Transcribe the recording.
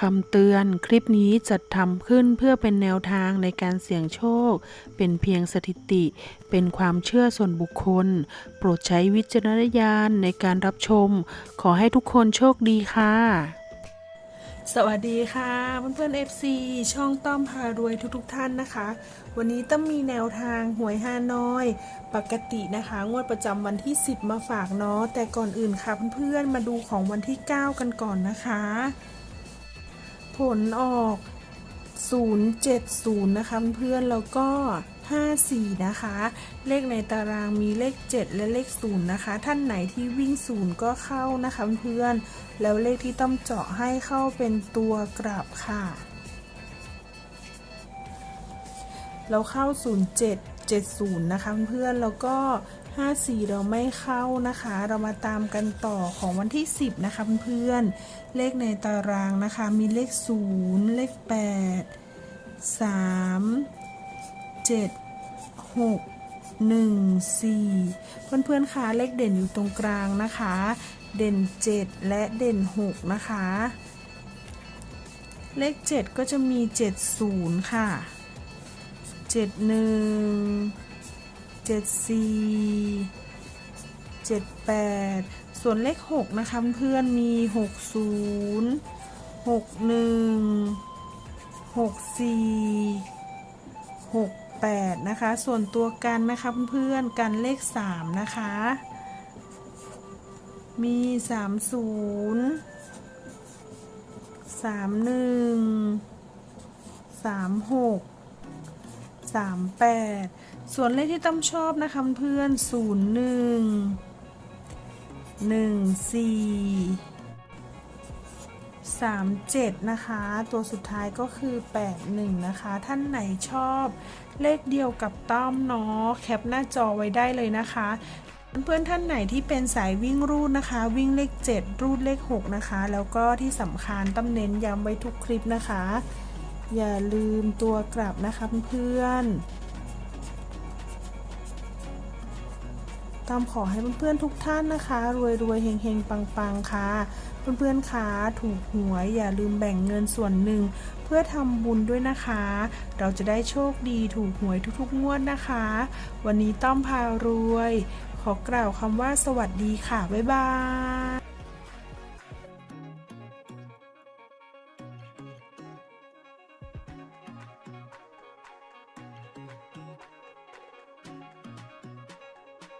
คำเตือนคลิปนี้จัดทำขึ้นเพื่อเป็นแนวทางในการเสี่ยงโชค เป็นเพียงสถิติ เป็นความเชื่อส่วนบุคคล โปรดใช้วิจารณญาณในการรับชม ขอให้ทุกคนโชคดีค่ะ สวัสดีค่ะเพื่อนๆ FC ช่องต้อมพารวยทุกๆทท่านนะคะ วันนี้ต้องมีแนวทางหวยฮานอย ปกตินะคะ งวดประจำวันที่ 10 มาฝากเนาะแต่ก่อนอื่นค่ะเพื่อนๆมาดูของวันที่ 9 กันก่อนนะคะ ผลออก 070 นะคะเพื่อนแล้วก็ 54 นะคะ เลขในตารางมีเลข 7 และเลข 0 นะคะ ท่านไหนที่วิ่ง 0 ก็เข้านะคะเพื่อนแล้วเลขที่ต้องเจาะให้เข้าเป็นตัวกลับค่ะ เราเข้า 0770 นะคะเพื่อนแล้วก็ 54 เราไม่เข้านะคะ เรามาตามกันต่อของวันที่ 10 นะคะเพื่อนๆเลขในตารางนะคะ มีเลข 0 เลข 8 3 7 6 1 4 เพื่อนๆคะเลขเด่นอยู่ตรงกลางนะคะ เด่น 7 และเด่น 6 นะคะ เลข 7 ก็จะมี 70 ค่ะเจ็ดหนึ่งเจ็ดสี่เจ็ดแปดส่วนเลขหกนะคะเพื่อนมีหกศูนย์หกหนึ่งหกสี่หกแปดนะคะ ส่วนตัวกันนะคะเพื่อนๆกันเลขสามนะคะ มีสามศูนย์สามหนึ่ง ส่วนเลขที่ต้อมชอบนะคะเพื่อน01 14 37นะคะ ตัวสุดท้ายก็คือ81นะคะ ท่านไหนชอบเลขเดียวกับต้อมเนาะแคปหน้าจอไว้ได้เลยนะคะเพื่อนท่านไหนที่เป็นสายวิ่งรูดนะคะ วิ่งเลข 7 รูดเลข 6 นะคะ แล้วก็ที่สำคัญต้อมเน้นย้ำไว้ทุกคลิปนะคะ อย่าลืมตัวกลับนะคะเพื่อนๆ ตามขอให้เพื่อนๆทุกท่านนะคะ รวยรวยๆเฮงเฮงปังปังๆค่ะ เพื่อนๆคะถูกหวยอย่าลืมแบ่งเงินส่วนหนึ่ง เพื่อทำบุญด้วยนะคะ เราจะได้โชคดีถูกหวยทุกๆงวดนะคะ วันนี้ต้อมพารวย ขอกล่าวคำว่าสวัสดีค่ะ บ๊ายบาย